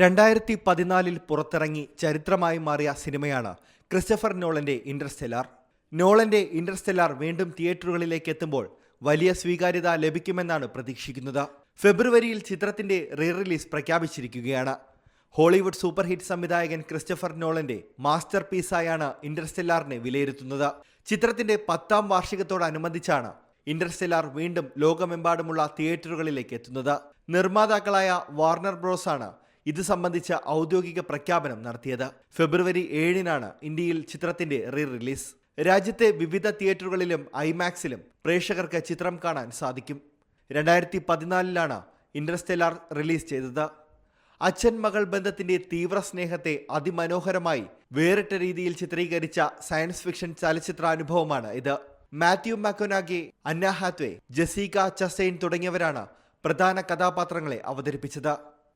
രണ്ടായിരത്തി പതിനാലിൽ പുറത്തിറങ്ങി ചരിത്രമായി മാറിയ സിനിമയാണ് ക്രിസ്റ്റഫർ നോളന്റെ ഇന്റർസ്റ്റെല്ലാർ. നോളന്റെ ഇന്റർസ്റ്റെല്ലാർ വീണ്ടും തിയേറ്ററുകളിലേക്ക് എത്തുമ്പോൾ വലിയ സ്വീകാര്യത ലഭിക്കുമെന്നാണ് പ്രതീക്ഷിക്കുന്നത്. ഫെബ്രുവരിയിൽ ചിത്രത്തിന്റെ റീ റിലീസ് പ്രഖ്യാപിച്ചിരിക്കുകയാണ്. ഹോളിവുഡ് സൂപ്പർ ഹിറ്റ് സംവിധായകൻ ക്രിസ്റ്റഫർ നോളന്റെ മാസ്റ്റർ പീസായാണ് ഇന്റർസ്റ്റെല്ലാറിനെ വിലയിരുത്തുന്നത്. ചിത്രത്തിന്റെ പത്താം വാർഷികത്തോടനുബന്ധിച്ചാണ് ഇന്റർസ്റ്റെല്ലാർ വീണ്ടും ലോകമെമ്പാടുമുള്ള തിയേറ്ററുകളിലേക്ക് എത്തുന്നത്. നിർമ്മാതാക്കളായ വാർണർ ബ്രോസ് ആണ് ഇത് സംബന്ധിച്ച ഔദ്യോഗിക പ്രഖ്യാപനം നടത്തിയത്. ഫെബ്രുവരി ഏഴിനാണ് ഇന്ത്യയിൽ ചിത്രത്തിന്റെ റീ റിലീസ് രാജ്യത്തെ വിവിധ തിയേറ്ററുകളിലും ഐമാക്സിലും പ്രേക്ഷകർക്ക് ചിത്രം കാണാൻ സാധിക്കും. രണ്ടായിരത്തി പതിനാലിലാണ് ഇന്റർസ്റ്റെല്ലാർ റിലീസ് ചെയ്തത്. അച്ഛൻ മകൾ ബന്ധത്തിന്റെ തീവ്ര സ്നേഹത്തെ അതിമനോഹരമായി വേറിട്ട രീതിയിൽ ചിത്രീകരിച്ച സയൻസ് ഫിക്ഷൻ ചലച്ചിത്രാനുഭവമാണ് ഇത്. മാത്യു മാക്കോനാഗെ അന്ന ഹാത്വേ ജസീക ചസൈൻ തുടങ്ങിയവരാണ് പ്രധാന കഥാപാത്രങ്ങളെ അവതരിപ്പിച്ചത്.